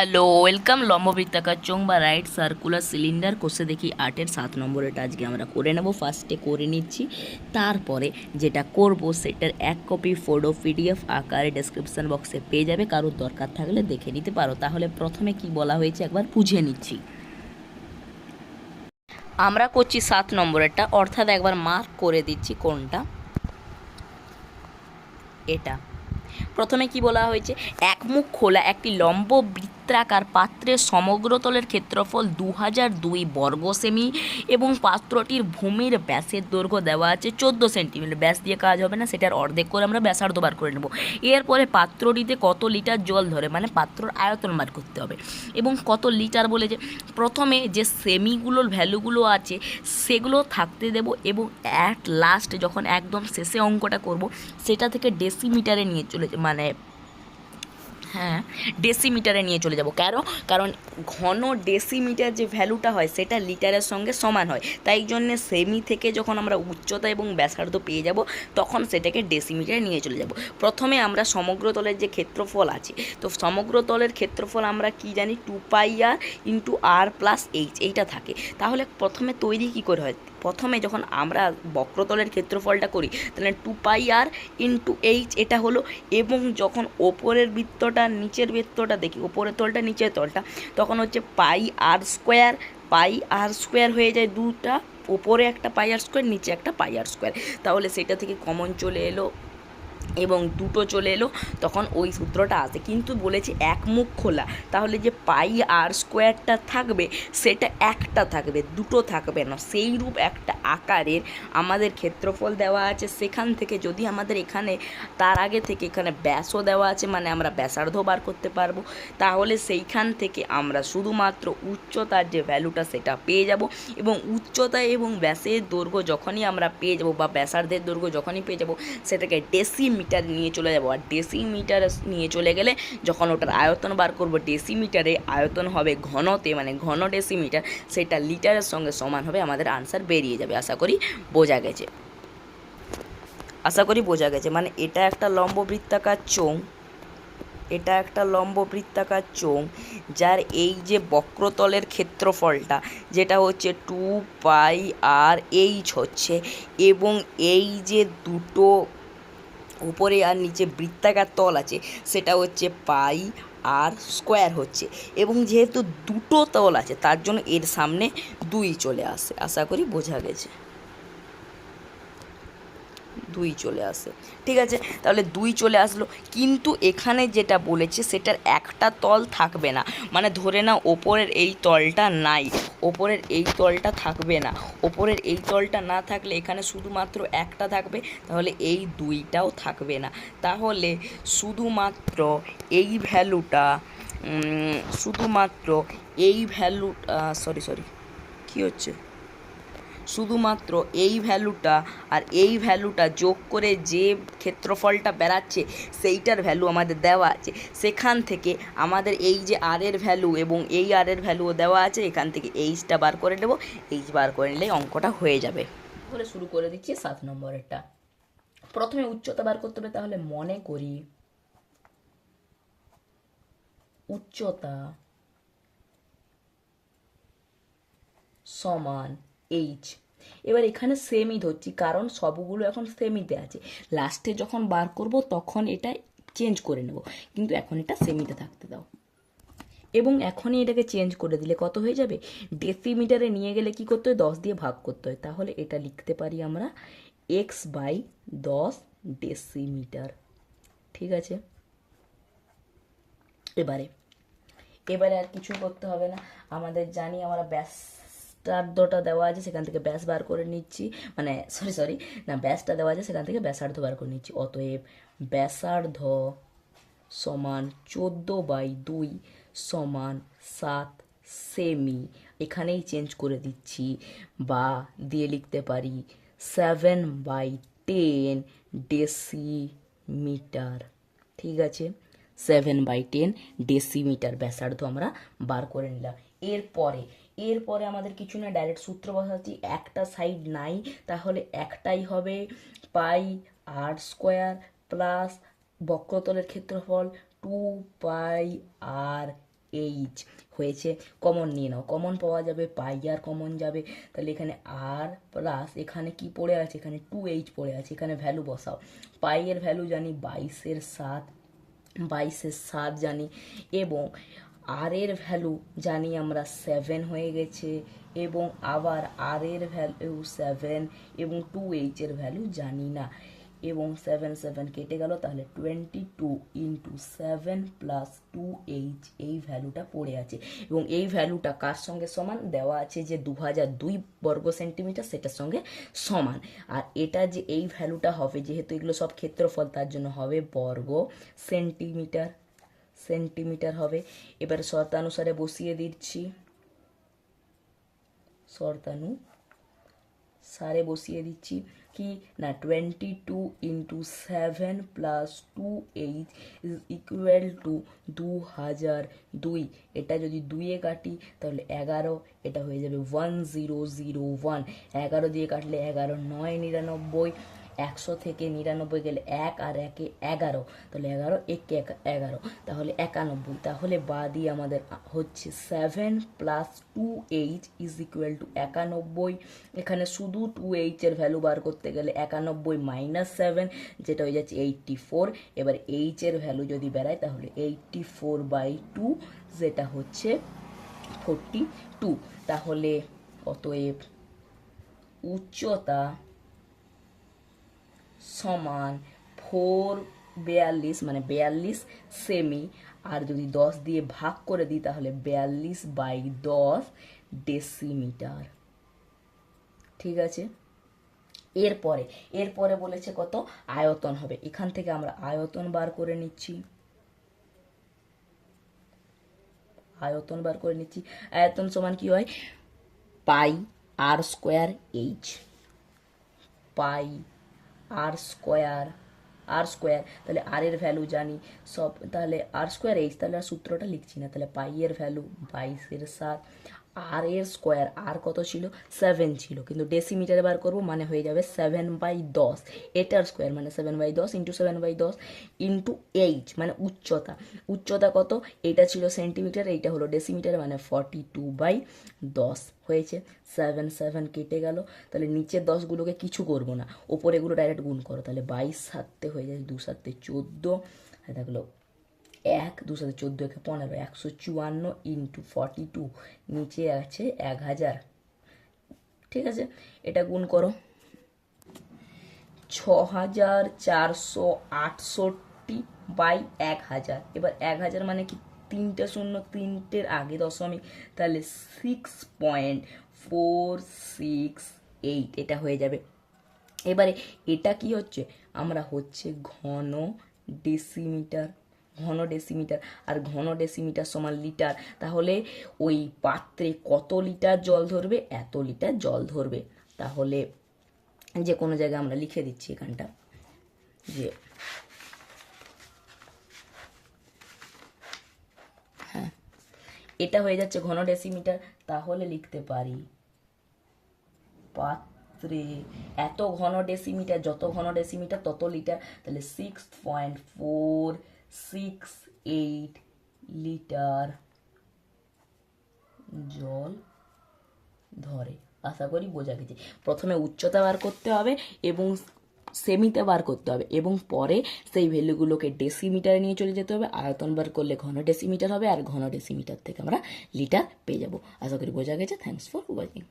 Hello welcome লম্ববৃত্তাকার চোং বা right circular cylinder কোষে দেখি আটের সাত নম্বরেটা আজকে আমরা করে নেব। ফার্স্টে করে নিচ্ছি, তারপরে যেটা করব সেটার এক কপি ফটো পিডিএফ আকারে ডেসক্রিপশন বক্সে পেয়ে যাবে, কারোর দরকার থাকলে দেখে নিতে পারো। তাহলে প্রথমে কি বলা হয়েছে একবার বুঝে নিচ্ছি। আমরা করছি সাত নম্বরেরটা অর্থাৎ একবার মার্ক করে দিচ্ছি কোনটা? এটা। প্রথমে কি বলা হয়েছে? একমুখ খোলা, একটি লম্ব বৃত্তাকার পাত্রের সমগ্র তলের ক্ষেত্রফল দু হাজার দুই বর্গ সেমি এবং পাত্রটির ভূমির ব্যাসের দৈর্ঘ্য দেওয়া আছে চোদ্দ সেন্টিমিটার। ব্যাস দিয়ে কাজ হবে না, সেটার অর্ধেক করে আমরা ব্যাসার্ধ বার করে নেব। এরপরে পাত্রটিতে কত লিটার জল ধরে মানে পাত্রর আয়তন বার করতে হবে। এবং কত লিটার বলে যে, প্রথমে যে সেমিগুলোর ভ্যালুগুলো আছে, সেগুলো থাকতে দেব এবং অ্যাট লাস্ট যখন একদম শেষে অঙ্কটা করব, সেটা থেকে ডেসিমিটারে নিয়ে চলে মানে হ্যাঁ ডেসিমিটারে নিয়ে চলে যাব। কেন? কারণ ঘন ডেসিমিটার যে ভ্যালুটা হয়, সেটা লিটারের সঙ্গে সমান হয়। তাই জন্যে সেমি থেকে যখন আমরা উচ্চতা এবং ব্যাসার্ধ পেয়ে যাব, তখন সেটাকে ডেসিমিটারে নিয়ে চলে যাব। প্রথমে আমরা সমগ্র তলের যে ক্ষেত্রফল আছে, তো সমগ্র তলের ক্ষেত্রফল আমরা কি জানি? Two pi R into R plus H এইটা থাকে। তাহলে প্রথমে তৈরি কি করে হয়? প্রথমে যখন আমরা বক্রতলের ক্ষেত্রফলটা করি, তাহলে two pi R into H এটা হলো, এবং যখন ওপরের বৃত্তটা নিচের বৃত্তটা দেখি, ওপরের তলটা, নিচের তলটা। তখন হচ্ছে পাই আর স্কোয়ার, পাই আর স্কোয়ার হয়ে যায় দুটা, ওপরে একটা পাই আর স্কোয়ার, নিচে একটা পাই আর স্কোয়ার। তাহলে সেটা থেকে কমন চলে এলো এবং দুটো চলে এলো, তখন ওই সূত্রটা আসে। কিন্তু বলেছে এক মুখ খোলা, তাহলে যে পাই আর স্কোয়ারটা থাকবে, সেটা একটা থাকবে, দুটো থাকবে না। সেই রূপ একটা আকারের আমাদের ক্ষেত্রফল দেওয়া আছে। সেখান থেকে যদি আমাদের এখানে, তার আগে থেকে এখানে ব্যাসও দেওয়া আছে মানে আমরা ব্যাসার্ধ বার করতে পারব, তাহলে সেইখান থেকে আমরা শুধুমাত্র উচ্চতার যে ভ্যালুটা সেটা পেয়ে যাব। এবং উচ্চতা এবং ব্যাসের দৈর্ঘ্য যখনই আমরা পেয়ে যাব, বা ব্যাসার্ধের দৈর্ঘ্য যখনই পেয়ে যাব, সেটাকে ডেসিমিটার নিয়ে চলে যাব। আর ডেসিমিটার নিয়ে চলে গেলে যখন ওটার আয়তন বার করব ডেসিমিটারে আয়তন হবে ঘনতে মানে ঘন ডেসিমিটার সেটা লিটারের সঙ্গে সমান হবে, আমাদের আনসার বেরিয়ে যাবে, আশা করি বোঝা গেছে। আশা করি বোঝা গেছে মানে এটা একটা লম্ব বৃত্তাকার চোঙ, এটা একটা লম্ব বৃত্তাকার চোঙ, যার এই যে বক্রতলের ক্ষেত্রফলটা, যেটা হচ্ছে টু পাই আর এইচ হচ্ছে, এবং এই যে দুটো উপরে আর নিচে বৃত্তাকার তল আছে, সেটা হচ্ছে পাই আর স্কোয়ার হচ্ছে। এবং যেহেতু দুটো তল আছে, তার জন্য এর সামনে দুই চলে আসে, আশা করি বোঝা গেছে। দুই চলে আসে। ঠিক আছে? তাহলে দুই চলে আসলো। কিন্তু এখানে যেটা বলেছে, সেটার একটা তল থাকবে না। মানে ধরে নাও, ওপরের এই তলটা নাই। ওপরের এই তলটা থাকবে না। ওপরের এই তলটা না থাকলে এখানে শুধুমাত্র একটা থাকবে, তাহলে এই দুইটাও থাকবে না। তাহলে শুধুমাত্র এই ভ্যালুটা শুধুমাত্র এই ভ্যালু সরি সরি কী হচ্ছে? শুধুমাত্র এই ভ্যালুটা আর এই ভ্যালুটা যোগ করে যে ক্ষেত্রফলটা বেড়াচ্ছে, সেইটার ভ্যালু আমাদের দেওয়া আছে। সেখান থেকে আমাদের এই যে আর এর ভ্যালু এবং এই আর এর ভ্যালুও দেওয়া আছে, এখান থেকে এইচটা বার করে নেব। এইচ বার করে নিলেই অঙ্কটা হয়ে যাবে। তাহলে শুরু করে দিচ্ছি সাত নম্বরেরটা। প্রথমে উচ্চতা বার করতে হবে, তাহলে মনে করি উচ্চতা সমান এইচ এবার এখানে সেমই ধরছি, কারণ সবগুলো এখন সেমিতে আছে। লাস্টে যখন বার করব, তখন এটা চেঞ্জ করে নেব। কিন্তু এখন এটা সেমিতে থাকতে দাও। এবং এখনই এটাকে চেঞ্জ করে দিলে কত হয়ে যাবে? ডেসিমিটারে নিয়ে গেলে কি করতে হয়? দশ দিয়ে ভাগ করতে হয়। তাহলে এটা লিখতে পারি আমরা এক্স বাই দশ ডেসিমিটার ঠিক আছে? এবারে এবারে আর কিছু করতে হবে না। আমাদের জানি আমরা ব্যাসার্ধটা দেওয়া আছে, সেখান থেকে ব্যাস বার করে নিচ্ছি। মানে সরি সরি না, ব্যাসটা দেওয়া আছে, সেখান থেকে ব্যাসার্ধ বার করে নিচ্ছি। অতএব ব্যাসার্ধ সমান চোদ্দ বাই দুই সমান সাত সেমি। এখানেই চেঞ্জ করে দিচ্ছি বা দিয়ে লিখতে পারি সেভেন বাই টেন ডেসিমিটার ঠিক আছে? সেভেন বাই টেন ডেসিমিটার ব্যাসার্ধ আমরা বার করে নিলাম। এরপরে এরপরে আমাদের কিছু না ডাইরেক্ট সূত্র বসাচ্ছি একটা সাইড নাই, তাহলে একটাই হবে পাই আর স্কোয়ার প্লাস বক্রতলের ক্ষেত্রফল টু পাই আর এইচ হয়েছে কমন নিয়ে নাও কমন পাওয়া যাবে, পাই আর কমন যাবে। তাহলে এখানে আর প্লাস এখানে কি পড়ে আছে? এখানে টু এইচ পড়ে আছে, এখানে ভ্যালু বসাও। পাই এর ভ্যালু জানি বাইশের সাত বাইশের সাত জানি। এবং আর এর ভ্যালু জানি আমরা সেভেন হয়ে গেছে এবং আবার আর এর ভ্যালু সেভেন এবং টু এইচ এর ভ্যালু জানি না। এবং সেভেন সেভেন কেটে গেল, তাহলে twenty two into seven plus two H এই ভ্যালুটা পড়ে আছে। এবং এই ভ্যালুটা কার সঙ্গে সমান? দেওয়া আছে যে দু হাজার দুই বর্গ সেন্টিমিটার সেটার সঙ্গে সমান। আর এটা যে এই ভ্যালুটা হবে, যেহেতু এগুলো সব ক্ষেত্রফল, তার জন্য হবে বর্গ সেন্টিমিটার সেন্টিমিটার হবে। এবার শর্তানুসারে বসিয়ে দিচ্ছি। শর্তানু সারে বসিয়ে দিচ্ছি কি? না twenty two into seven plus two H is equal to দু হাজার দুই এটা যদি দুইয়ে কাটি, তাহলে এগারো, এটা হয়ে যাবে ওয়ান জিরো জিরো ওয়ান এগারো দিয়ে কাটলে এগারো, নয় নিরানব্বই। একশো থেকে নিরানব্বই গেলে এক আর একে এগারো, তাহলে এগারো, একে এক- এগারো, তাহলে একানব্বই, তাহলে বাদি আমাদের হচ্ছে seven plus two H is equal to একানব্বই, এখানে শুধু টু এইচের ভ্যালু বার করতে গেলে একানব্বই মাইনাস সেভেন যেটা হয়ে যাচ্ছে এইটটি ফোর এবার এইচের ভ্যালু যদি বেড়ায়, তাহলে এইটটি ফোর বাই টু যেটা হচ্ছে ফোরটি টু তাহলে অতএব উচ্চতা সমান ফোর বেয়াল্লিশ মানে বেয়াল্লিশ সেমি আর যদি দশ দিয়ে ভাগ করে দিই তাহলে বেয়াল্লিশ বাই দশ ডেসিমিটার ঠিক আছে? এরপরে এরপরে বলেছে কত? আয়তন হবে। এখান থেকে আমরা আয়তন বার করে নিচ্ছি। আয়তন বার করে নিচ্ছি। আয়তন সমান কি হয়? Pi R square H. Pi R square R square তাহলে আর এর ভ্যালু জানি। সব, তাহলে আর স্কোয়ার এইচ তাহলে আর সূত্রটা লিখছি না, তাহলে পাই এর ভ্যালু বাইশের সাত আর এর স্কোয়ার আর কত ছিল? সেভেন ছিল। কিন্তু ডেসিমিটারে বার করব মানে হয়ে যাবে সেভেন বাই দশ। এটার স্কোয়ার মানে সেভেন বাই দশ ইন্টু সেভেন বাই দশ ইন্টু এইচ মানে উচ্চতা। উচ্চতা কত? এটা ছিল সেন্টিমিটার এইটা হলো ডেসিমিটার মানে ফর্টি টু বাই দশ। হয়েছে? সেভেন সেভেন কেটে গেল। তাহলে নিচের দশগুলোকে কিছু করব না। ওপরেগুলো ডাইরেক্ট গুণ করো। তাহলে বাইশ সাতে হয়ে যায় দু সাতে চোদ্দ। থাকল এক দু সাথে চোদ্দ, একে পনেরো, একশো চুয়ান্ন ইন্টু ফর্টি টু নিচে আছে এক হাজার। ঠিক আছে? এটা গুণ করো। ছ হাজার চারশো আটষট্টি বাই এক হাজার। এবার এক হাজার মানে কি? তিনটে শূন্য, তিনটের আগে দশমিক। তাহলে six point four six eight এটা হয়ে যাবে। এবারে এটা কি হচ্ছে? আমরা হচ্ছে ঘন ডেসিমিটার ঘন ডেসিমিটার আর ঘন ডেসিমিটার সমান লিটার তাহলে ওই পাত্রে কত লিটার জল ধরবে? এত লিটার জল ধরবে। তাহলে যে কোনো জায়গায় আমরা লিখে দিচ্ছি এখানটা যে হ্যাঁ এটা হয়ে যাচ্ছে ঘন ডেসিমিটার তাহলে লিখতে পারি পাত্রে এত ঘন ডেসিমিটার যত ঘন ডেসিমিটার তত লিটার তাহলে six point four six eight litre জল ধরে। আশা করি বোঝা গেছে। প্রথমে উচ্চতা বার করতে হবে এবং সেমিতে বার করতে হবে এবং পরে সেই ভ্যালুগুলোকে ডেসিমিটারে নিয়ে চলে যেতে হবে। আয়তন বার করলে ঘন ডেসিমিটার হবে আর ঘন ডেসিমিটার থেকে আমরা লিটার পেয়ে যাব। আশা করি বোঝা গেছে। Thanks for watching